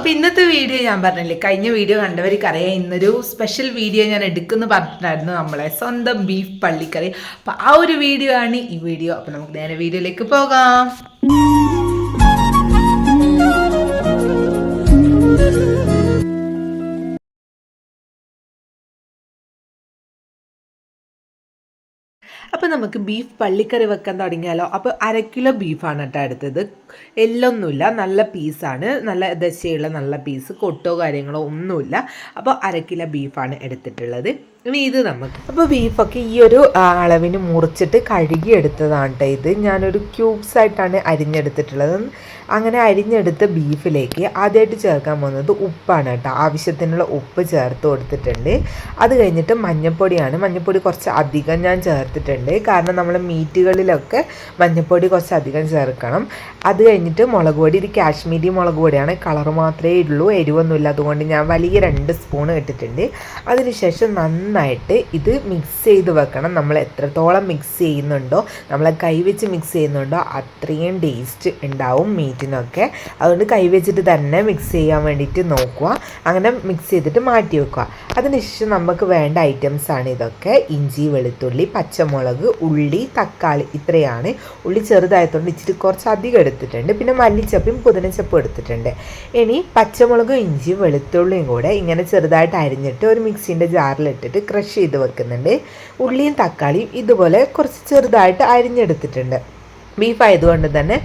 അപ്പൊ ഇന്നത്തെ വീഡിയോ ഞാൻ പറഞ്ഞില്ലേ കഴിഞ്ഞ വീഡിയോ കണ്ടവർക്ക് അറിയാം ഇന്നൊരു സ്പെഷ്യൽ വീഡിയോ ഞാൻ എടുക്കുന്നു പറഞ്ഞിട്ടുണ്ടായിരുന്നു നമ്മളെ സ്വന്തം ബീഫ് പള്ളിക്കറി. അപ്പൊ ആ ഒരു വീഡിയോ ആണ് ഈ വീഡിയോ അപ്പൊ നമുക്ക് നേരെ വീഡിയോയിലേക്ക് പോകാം. അപ്പോൾ നമുക്ക് ബീഫ് പള്ളിക്കറി വെക്കാൻ തുടങ്ങിയാലോ? അപ്പോൾ അര കിലോ ബീഫാണ് കേട്ടോ എടുത്തത്. എല്ലൊന്നുമില്ല. നല്ല പീസാണ് നല്ല ദശയുള്ള നല്ല പീസ് കൊട്ടോ കാര്യങ്ങളോ ഒന്നുമില്ല. അപ്പോൾ അര കിലോ ബീഫാണ് എടുത്തിട്ടുള്ളത്. ഇനി ഇത് നമുക്ക്. അപ്പോൾ ബീഫൊക്കെ ഈ ഒരു അളവിന് മുറിച്ചിട്ട് കഴുകി എടുത്തതാണ് കേട്ടോ ഇത്. ഞാനൊരു ക്യൂബ്സ് ആയിട്ടാണ് അരിഞ്ഞെടുത്തിട്ടുള്ളത്. അങ്ങനെ അരിഞ്ഞെടുത്ത ബീഫിലേക്ക് ആദ്യമായിട്ട് ചേർക്കാൻ പോകുന്നത് ഉപ്പാണ് കേട്ടോ. ആവശ്യത്തിനുള്ള ഉപ്പ് ചേർത്ത് കൊടുത്തിട്ടുണ്ട്. അത് കഴിഞ്ഞിട്ട് മഞ്ഞൾപ്പൊടിയാണ്. മഞ്ഞൾപ്പൊടി കുറച്ച് അധികം ഞാൻ ചേർത്തിട്ടുണ്ട്. കാരണം നമ്മൾ മീറ്റുകളിലൊക്കെ മഞ്ഞൾപ്പൊടി കുറച്ച് അധികം ചേർക്കണം. അത് കഴിഞ്ഞിട്ട് മുളക് പൊടി ഇത് കാശ്മീരി മുളക് പൊടിയാണ്. കളർ മാത്രമേ ഉള്ളൂ എരിവൊന്നുമില്ല അതുകൊണ്ട് ഞാൻ വലിയ രണ്ട് സ്പൂൺ ഇട്ടിട്ടുണ്ട്. അതിനുശേഷം നന്നായിട്ട് ഇത് മിക്സ് ചെയ്ത് വെക്കണം. നമ്മൾ എത്രത്തോളം മിക്സ് ചെയ്യുന്നുണ്ടോ നമ്മൾ കൈവച്ച് മിക്സ് ചെയ്യുന്നുണ്ടോ അത്രയും ടേസ്റ്റ് ഉണ്ടാവും മീറ്റിനൊക്കെ. അതുകൊണ്ട് കൈവച്ചിട്ട് തന്നെ മിക്സ് ചെയ്യാൻ വേണ്ടിയിട്ട് നോക്കുക. അങ്ങനെ മിക്സ് ചെയ്തിട്ട് മാറ്റി വെക്കുക. അതിനുശേഷം നമുക്ക് വേണ്ട ഐറ്റംസാണ് ഇതൊക്കെ. ഇഞ്ചി വെളുത്തുള്ളി പച്ചമുളക് ഉള്ളി തക്കാളി ഇത്രയാണ്. ഉള്ളി ചെറുതായതുകൊണ്ട് ഇച്ചിരി കുറച്ച് അധികം എടുത്തിട്ടുണ്ട്. പിന്നെ മല്ലിച്ചപ്പും പുതിനച്ചപ്പും എടുത്തിട്ടുണ്ട്. ഇനി പച്ചമുളകും ഇഞ്ചിയും വെളുത്തുള്ളിയും കൂടെ ഇങ്ങനെ ചെറുതായിട്ട് അരിഞ്ഞിട്ട് ഒരു മിക്സിന്റെ ജാറിലിട്ടിട്ട് ക്രഷ് ചെയ്ത് വെക്കുന്നുണ്ട്. ഉള്ളിയും തക്കാളിയും ഇതുപോലെ കുറച്ച് ചെറുതായിട്ട് അരിഞ്ഞെടുത്തിട്ടുണ്ട്. ബീഫ് ആയതുകൊണ്ട് തന്നെ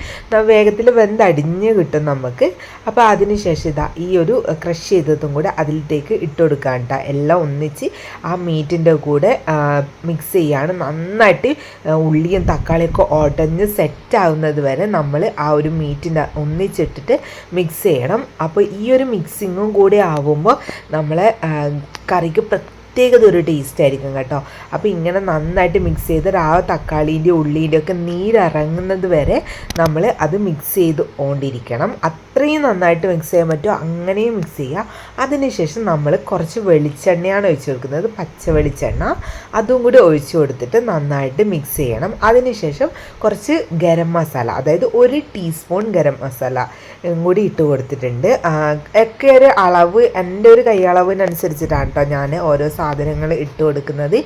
വേഗത്തിൽ വെന്തടിഞ്ഞ് കിട്ടും നമുക്ക്. അപ്പോൾ അതിനുശേഷം ഇതാ ഈ ഒരു ക്രഷ് ചെയ്തതും കൂടെ അതിലേക്ക് ഇട്ട് കൊടുക്കാൻ കേട്ടോ എല്ലാം ഒന്നിച്ച് ആ മീറ്റിന്റെ കൂടെ മിക്സ് ചെയ്യാണ്. നന്നായിട്ട് ഉള്ളിയും തക്കാളിയൊക്കെ ഉടഞ്ഞ് സെറ്റ് ആവുന്നത് വരെ നമ്മൾ ആ ഒരു മീറ്റിന്റെ ഒന്നിച്ചിട്ടിട്ട് മിക്സ് ചെയ്യണം. അപ്പോൾ ഈ ഒരു മിക്സിങ്ങും കൂടെ ആവുമ്പോൾ നമ്മളെ കറിക്ക് പ്രത്യേകത ഒരു ടേസ്റ്റ് ആയിരിക്കും കേട്ടോ. അപ്പോൾ ഇങ്ങനെ നന്നായിട്ട് മിക്സ് ചെയ്ത് ആ തക്കാളീന്റെ ഉള്ളീന്റെ ഒക്കെ നീരിറങ്ങുന്നത് വരെ നമ്മൾ അത് മിക്സ് ചെയ്ത് കൊണ്ടിരിക്കണം. അത്രയും നന്നായിട്ട് മിക്സ് ചെയ്യാൻ പറ്റുമോ അങ്ങനെയും മിക്സ് ചെയ്യുക അതിനുശേഷം നമ്മൾ കുറച്ച് വെളിച്ചെണ്ണയാണ് ഒഴിച്ചു കൊടുക്കുന്നത്. പച്ച വെളിച്ചെണ്ണ. അതും കൂടി ഒഴിച്ചു കൊടുത്തിട്ട് നന്നായിട്ട് മിക്സ് ചെയ്യണം. അതിനുശേഷം കുറച്ച് ഗരം മസാല അതായത് ഒരു ടീസ്പൂൺ ഗരം മസാല കൂടി ഇട്ട് കൊടുത്തിട്ടുണ്ട്. ഒക്കെ ഒരു അളവ് എന്റെ ഒരു കൈയളവിനനുസരിച്ചിട്ടാണ് കേട്ടോ ഞാൻ ഓരോ സാധനങ്ങൾ ഇട്ട് കൊടുക്കുന്നത്.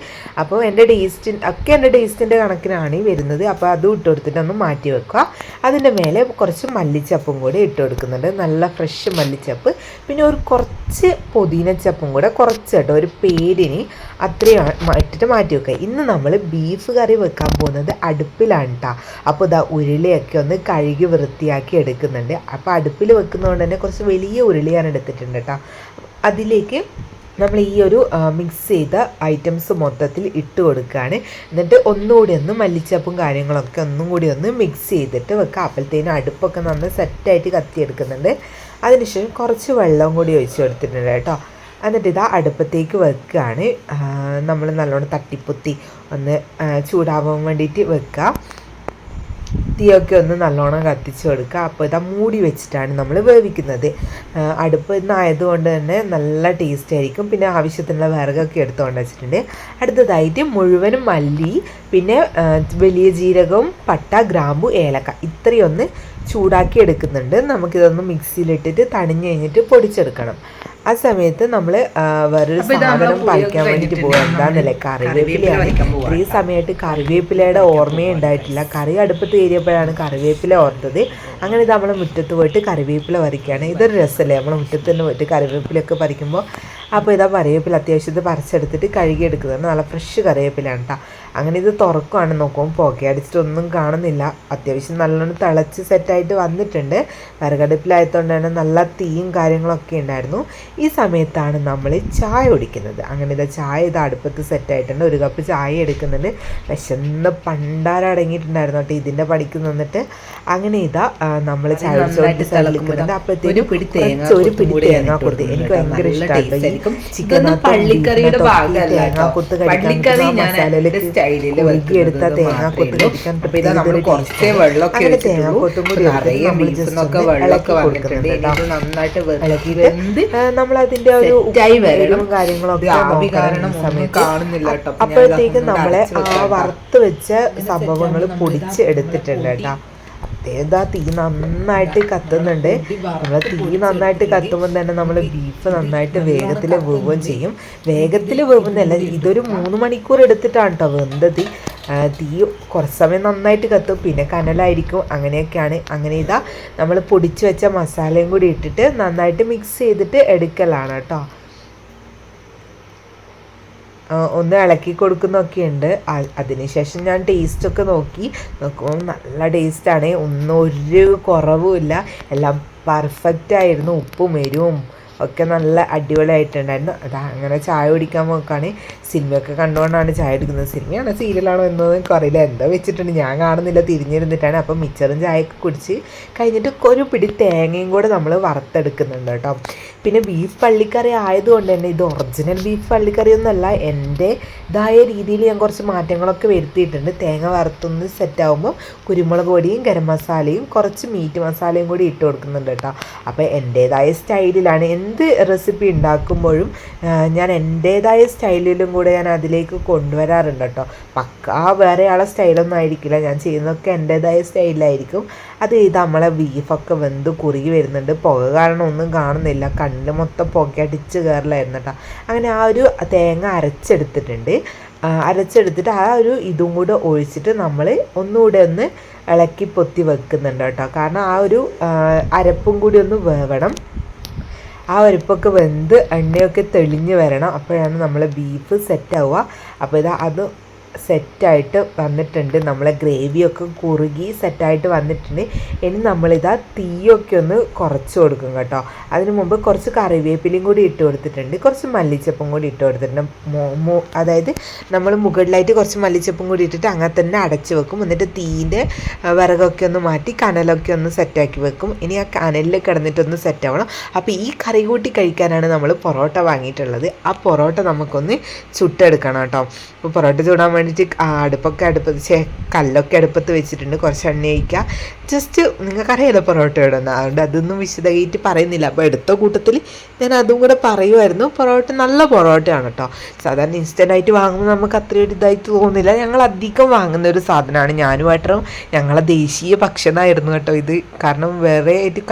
അപ്പോൾ എന്റെ ടേസ്റ്റിൻ ഒക്കെ എന്റെ ടേസ്റ്റിന്റെ കണക്കിനാണ് വരുന്നത്. അപ്പോൾ അതും ഇട്ട് കൊടുത്തിട്ട് ഒന്ന് മാറ്റി വെക്കുക. അതിന്റെ മേലെ കുറച്ച് മല്ലിച്ചപ്പും കൂടി ഇട്ട് കൊടുക്കുന്നുണ്ട്. നല്ല ഫ്രഷ് മല്ലിച്ചപ്പ്. പിന്നെ ഒരു കുറച്ച് പുതിനച്ചപ്പും കൂടെ കുറച്ച് കേട്ടോ. ഒരു പേരിന് അത്രയും ഇട്ടിട്ട് മാറ്റി വെക്കുക. ഇന്ന് നമ്മൾ ബീഫ് കറി വെക്കാൻ പോകുന്നത് അടുപ്പിലാണ് കേട്ടോ അപ്പോൾ ഇതാ ഉരുളിയൊക്കെ ഒന്ന് കഴുകി വൃത്തിയാക്കി എടുക്കുന്നുണ്ട്. അപ്പോൾ അടുപ്പിൽ വെക്കുന്നതുകൊണ്ട് തന്നെ കുറച്ച് വലിയ ഉരുളിയാണ് എടുത്തിട്ടുണ്ട് കേട്ടോ അതിലേക്ക് നമ്മൾ ഈ ഒരു മിക്സ് ചെയ്ത ഐറ്റംസ് മൊത്തത്തിൽ ഇട്ട് കൊടുക്കുകയാണ് എന്നിട്ട് ഒന്നുകൂടി ഒന്ന് മല്ലിച്ചപ്പും കാര്യങ്ങളൊക്കെ ഒന്നും കൂടി ഒന്ന് മിക്സ് ചെയ്തിട്ട് വെക്കുക അപ്പോഴത്തേനും അടുപ്പൊക്കെ നന്ന് സെറ്റായിട്ട് കത്തിയെടുക്കുന്നുണ്ട്. അതിനുശേഷം കുറച്ച് വെള്ളം കൂടി ഒഴിച്ച് കൊടുത്തിട്ടുണ്ട് കേട്ടോ. എന്നിട്ട് ഇതാ അടുപ്പത്തേക്ക് വെക്കുകയാണ് നമ്മൾ നല്ലോണം തട്ടിപ്പൊത്തി ഒന്ന് ചൂടാവാൻ വേണ്ടിയിട്ട് വെക്കുക തീയൊക്കെ ഒന്ന് നല്ലോണം കത്തിച്ച് കൊടുക്കുക. അപ്പോൾ ഇതാ മൂടി വെച്ചിട്ടാണ് നമ്മൾ വേവിക്കുന്നത്. അടുപ്പ് ഇന്നായതുകൊണ്ട് തന്നെ നല്ല ടേസ്റ്റ് ആയിരിക്കും. പിന്നെ ആവശ്യത്തിനുള്ള വിറകൊക്കെ എടുത്തുകൊണ്ട് വെച്ചിട്ടുണ്ട്. അടുത്തതായിട്ട് മുഴുവനും മല്ലി പിന്നെ വലിയ ജീരകവും പട്ട ഗ്രാമ്പു ഏലക്ക. ഇത്രയൊന്ന് ചൂടാക്കി എടുക്കുന്നുണ്ട് നമുക്കിതൊന്ന് മിക്സിയിലിട്ടിട്ട് തണിഞ്ഞ് കഴിഞ്ഞിട്ട് പൊടിച്ചെടുക്കണം. ആ സമയത്ത് നമ്മൾ വേറൊരു സാധനം പറിക്കാൻ വേണ്ടിയിട്ട് പോകുക എന്താണെന്നല്ലേ കറിവേപ്പില കറിവേപ്പിലയാണ് ഈ സമയത്ത് കറിവേപ്പിലയുടെ ഓർമ്മയെ ഉണ്ടായിട്ടില്ല. കറി അടുപ്പത്ത് കയറിയപ്പോഴാണ് കറിവേപ്പില ഓർത്തത്. അങ്ങനെ ഇത് നമ്മൾ മുറ്റത്ത് പോയിട്ട് കറിവേപ്പില പറിക്കുകയാണ്. ഇതൊരു രസമല്ലേ? നമ്മൾ മുറ്റത്ത് തന്നെ പോയിട്ട് കറിവേപ്പിലൊക്കെ പറിക്കുമ്പോൾ അപ്പോൾ ഇതാ കറിവേപ്പില അത്യാവശ്യത്തിൽ പറിച്ചെടുത്തിട്ട് കഴുകിയെടുക്കുന്നത് നല്ല ഫ്രഷ് കറിവേപ്പിലാണ് കേട്ടോ അങ്ങനെ ഇത് തുറക്കുവാണ് നോക്കുമ്പോൾ പുക അടിച്ചിട്ട് ഒന്നും കാണുന്നില്ല. അത്യാവശ്യം നല്ലോണം തിളച്ച് സെറ്റായിട്ട് വന്നിട്ടുണ്ട്. വിറകടുപ്പിലായതുകൊണ്ട് തന്നെ നല്ല തീയും കാര്യങ്ങളൊക്കെ ഉണ്ടായിരുന്നു. ഈ സമയത്താണ് നമ്മൾ ചായ കുടിക്കുന്നത്. അങ്ങനെ ഇതാ ചായ ഇത് അടുപ്പത്ത് സെറ്റായിട്ടുണ്ട് ഒരു കപ്പ് ചായ എടുക്കുന്നുണ്ട്. വിശന്ന് പണ്ടാരടങ്ങിയിട്ടുണ്ടായിരുന്നു കേട്ടോ ഇതിന്റെ പണിക്ക് നിന്നിട്ട്. അങ്ങനെ ഇതാ നമ്മൾ ചായ ഒരു അപ്പോഴത്തേക്കും ഒരു പിടി തേങ്ങ ഞാൻ എനിക്ക് ഭയങ്കര ഇഷ്ടമാണ് ആയിരിക്കും. ചിക്കൻ പള്ളിക്കറിയുടെ ഭാഗമല്ല തേങ്ങ കൊത്ത് കേട്ടോ. പള്ളിക്കറി ഞാൻ എന്റെ സ്റ്റൈലിൽ എടുത്ത തേങ്ങ കൊത്ത് കഴിക്കാൻ അപ്പൊ നമ്മൾ കൂടി അതിന്റെ ഒരു ഉപ്പും കാര്യങ്ങളൊക്കെ സമയത്ത്. അപ്പോഴത്തേക്കും നമ്മളെ. വറുത്ത് വെച്ച സംഭവങ്ങൾ പൊടിച്ച് എടുത്തിട്ടുണ്ട് കൂട്ടി മറ്റേതാ തീ നന്നായിട്ട് കത്തുന്നുണ്ട്. നമ്മൾ തീ നന്നായിട്ട് കത്തുമ്പോൾ തന്നെ നമ്മൾ ബീഫ് നന്നായിട്ട് വേഗത്തിൽ വേവുകയും ചെയ്യും. വേഗത്തിൽ വേവുന്നതല്ല ഇതൊരു മൂന്ന് മണിക്കൂർ എടുത്തിട്ടാണ് കേട്ടോ വെന്തത് തീ. കുറച്ച് സമയം നന്നായിട്ട് കത്തും പിന്നെ കനലായിരിക്കും അങ്ങനെയൊക്കെയാണ്. അങ്ങനെ ഇതാ നമ്മൾ പൊടിച്ച് വെച്ച മസാലയും കൂടി ഇട്ടിട്ട് നന്നായിട്ട് മിക്സ് ചെയ്തിട്ട് എടുക്കലാണ് കേട്ടോ ഒന്ന് ഇളക്കി കൊടുക്കുന്നൊക്കെ ഉണ്ട്. അതിനുശേഷം ഞാൻ ടേസ്റ്റൊക്കെ നോക്കി. നോക്കുമ്പോൾ നല്ല ടേസ്റ്റാണ് ഒന്നും ഒരു കുറവുമില്ല എല്ലാം പെർഫെക്റ്റ് ആയിരുന്നു. ഉപ്പും എരിവും ഒക്കെ നല്ല അടിപൊളിയായിട്ടുണ്ടായിരുന്നു. അതാ അങ്ങനെ ചായ കുടിക്കാൻ നോക്കുകയാണ് സിനിമയൊക്കെ കണ്ടുകൊണ്ടാണ് ചായ എടുക്കുന്നത്. സിനിമയാണ് സീരിയലാണോ എന്നൊന്നും കുറയില്ല എന്താ വെച്ചിട്ടുണ്ട്. ഞാൻ കാണുന്നില്ല. തിരിഞ്ഞിരുന്നിട്ടാണ്. അപ്പം മിച്ചറും ചായയൊക്കെ കുടിച്ച് കഴിഞ്ഞിട്ട് ഒരു പിടി തേങ്ങയും കൂടെ നമ്മൾ വറുത്തെടുക്കുന്നുണ്ട് കേട്ടോ. പിന്നെ ബീഫ് പള്ളിക്കറി ആയതുകൊണ്ട് തന്നെ ഇത് ഒറിജിനൽ ബീഫ് പള്ളിക്കറി എന്റെ ഇതായ രീതിയിൽ ഞാൻ കുറച്ച് മാറ്റങ്ങളൊക്കെ വരുത്തിയിട്ടുണ്ട്. തേങ്ങ വറുത്തുനിന്ന് സെറ്റാവുമ്പോൾ കുരുമുളക് പൊടിയും ഗരം മസാലയും കുറച്ച് മീറ്റ് മസാലയും കൂടി ഇട്ട് കൊടുക്കുന്നുണ്ട് കേട്ടോ. അപ്പോൾ എന്റേതായ സ്റ്റൈലിലാണ് എന്ത് റെസിപ്പി ഉണ്ടാക്കുമ്പോഴും ഞാൻ എന്റേതായ സ്റ്റൈലിലും കൂടെ ഞാൻ അതിലേക്ക് കൊണ്ടുവരാറുണ്ട് കേട്ടോ. പക്കാ വേറെ ആളെ സ്റ്റൈലൊന്നും ആയിരിക്കില്ല. ഞാൻ ചെയ്യുന്നതൊക്കെ എന്റേതായ സ്റ്റൈലിലായിരിക്കും. അത് നമ്മളെ ബീഫൊക്കെ വെന്ത് കുറുകി വരുന്നുണ്ട്. പുക കാരണം ഒന്നും കാണുന്നില്ല. കണ്ണിൽ മൊത്തം പുകയടിച്ച് കയറലായിരുന്നു കേട്ടോ. അങ്ങനെ ആ ഒരു തേങ്ങ അരച്ചെടുത്തിട്ടുണ്ട്. അരച്ചെടുത്തിട്ട് ആ ഒരു ഇതും കൂടെ ഒഴിച്ചിട്ട് നമ്മൾ ഒന്നുകൂടെ ഒന്ന് ഇളക്കി പൊത്തി വെക്കുന്നുണ്ട് കേട്ടോ. കാരണം ആ ഒരു അരപ്പും കൂടി ഒന്ന് വേവണം. ആ അരപ്പൊക്കെ വെന്ത് എണ്ണയൊക്കെ തെളിഞ്ഞ് വരണം. അപ്പോഴാണ് നമ്മൾ ബീഫ് സെറ്റ് ആവുക. അപ്പോൾ ഇതാ അത് സെറ്റായിട്ട് വന്നിട്ടുണ്ട്. നമ്മളെ ഗ്രേവിയൊക്കെ കുറുകി സെറ്റായിട്ട് വന്നിട്ടുണ്ട്. ഇനി നമ്മളിതാ തീയൊക്കെ ഒന്ന് കുറച്ച് കൊടുക്കും കേട്ടോ. അതിന് മുമ്പ് കുറച്ച് കറിവേപ്പിലയും കൂടി ഇട്ട് കൊടുത്തിട്ടുണ്ട്. കുറച്ച് മല്ലിച്ചപ്പും കൂടി ഇട്ട് കൊടുത്തിട്ടുണ്ട്. അതായത് നമ്മൾ മുകളിലായിട്ട് കുറച്ച് മല്ലിച്ചപ്പും കൂടി ഇട്ടിട്ട് അങ്ങനെ തന്നെ അടച്ച് വെക്കും. എന്നിട്ട് തീന്റെ വിറകൊക്കെ ഒന്ന് മാറ്റി കനലൊക്കെ ഒന്ന് സെറ്റാക്കി വെക്കും. ഇനി ആ കനലിൽ കിടന്നിട്ടൊന്ന് സെറ്റാവണം. അപ്പോൾ ഈ കറി കൂട്ടി കഴിക്കാനാണ് നമ്മൾ പൊറോട്ട വാങ്ങിയിട്ടുള്ളത്. ആ പൊറോട്ട നമുക്കൊന്ന് ചുട്ടെടുക്കണം കേട്ടോ. അപ്പോൾ പൊറോട്ട ചൂടാൻ വേണ്ടിയിട്ട് അടുപ്പൊക്കെ അടുപ്പത്ത് ചേ കല്ലൊക്കെ അടുപ്പത്ത് വെച്ചിട്ടുണ്ട്. കുറച്ച് എണ്ണ ഒഴിക്കുക. ജസ്റ്റ് നിങ്ങൾക്കറിയാലോ പൊറോട്ട ഇടുന്ന അതുകൊണ്ട് അതൊന്നും വിശദമായിട്ട് പറയുന്നില്ല. അപ്പോൾ എടുത്ത കൂട്ടത്തിൽ ഞാൻ അതും കൂടെ പറയുമായിരുന്നു. പൊറോട്ട നല്ല പൊറോട്ടയാണ് കേട്ടോ സാധാരണ ഇൻസ്റ്റന്റ് ആയിട്ട് വാങ്ങുമ്പോൾ നമുക്ക് അത്രയൊരു ഇതായിട്ട് തോന്നുന്നില്ല. ഞങ്ങൾ അധികം വാങ്ങുന്ന ഒരു സാധനമാണ് ഞാനുമായിട്ടും ഞങ്ങളെ ദേശീയ ഭക്ഷണമായിരുന്നു കേട്ടോ ഇത്. കാരണം വേറെ ആയിട്ട്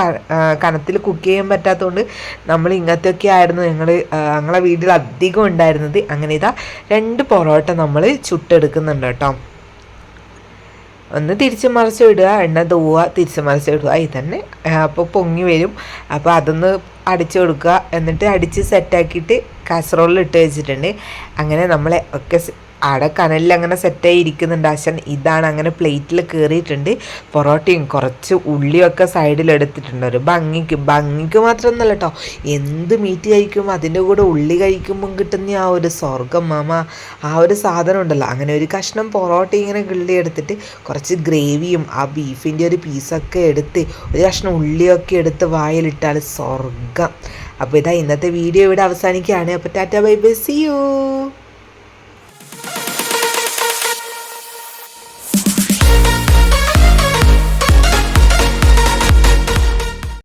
കനത്തിൽ കുക്ക് ചെയ്യാൻ പറ്റാത്തതുകൊണ്ട് നമ്മൾ ഇങ്ങനത്തെയൊക്കെ ആയിരുന്നു ഞങ്ങൾ ഞങ്ങളെ വീട്ടിൽ അധികം ഉണ്ടായിരുന്നത്. അങ്ങനെ ഇതാ രണ്ട് പൊറോട്ട നമ്മൾ ചുട്ടെടുക്കുന്നുണ്ട് കേട്ടോ. ഒന്ന് തിരിച്ച് മറിച്ച് ഇടുക എണ്ണ തൂവുക തിരിച്ച് മറിച്ച് ഇടുക ഇത് തന്നെ അപ്പോൾ പൊങ്ങി വരും. അപ്പോൾ അതൊന്ന് അടിച്ചു കൊടുക്കുക. എന്നിട്ട് അടിച്ച് സെറ്റാക്കിയിട്ട് കാസറോളിൽ ഇട്ട് വെച്ചിട്ടുണ്ട്. അങ്ങനെ നമ്മളെ ഒക്കെ അവിടെ കനലിൽ അങ്ങനെ സെറ്റായി ഇരിക്കുന്നുണ്ട്. അച്ഛൻ ഇതാണ് അങ്ങനെ പ്ലേറ്റിൽ കയറിയിട്ടുണ്ട് പൊറോട്ടയും കുറച്ച് ഉള്ളിയൊക്കെ സൈഡിൽ എടുത്തിട്ടുണ്ട്. ഒരു ഭംഗിക്ക് ഭംഗിക്ക് മാത്രമൊന്നുമല്ല കേട്ടോ എന്ത് മീറ്റ് കഴിക്കുമ്പോൾ അതിന്റെ കൂടെ ഉള്ളി കഴിക്കുമ്പം കിട്ടുന്ന ആ ഒരു സ്വർഗം മാമ. ആ ഒരു സാധനം ഉണ്ടല്ലോ. അങ്ങനെ ഒരു കഷ്ണം പൊറോട്ട ഇങ്ങനെ കിള്ളി എടുത്തിട്ട് കുറച്ച് ഗ്രേവിയും ആ ബീഫിന്റെ ഒരു പീസൊക്കെ എടുത്ത് ഒരു കഷ്ണം ഉള്ളിയൊക്കെ എടുത്ത് വായിലിട്ടാൽ സ്വർഗം അപ്പോൾ ഇതാ ഇന്നത്തെ വീഡിയോ ഇവിടെ അവസാനിക്കുകയാണ്. അപ്പോൾ tata bye bye see you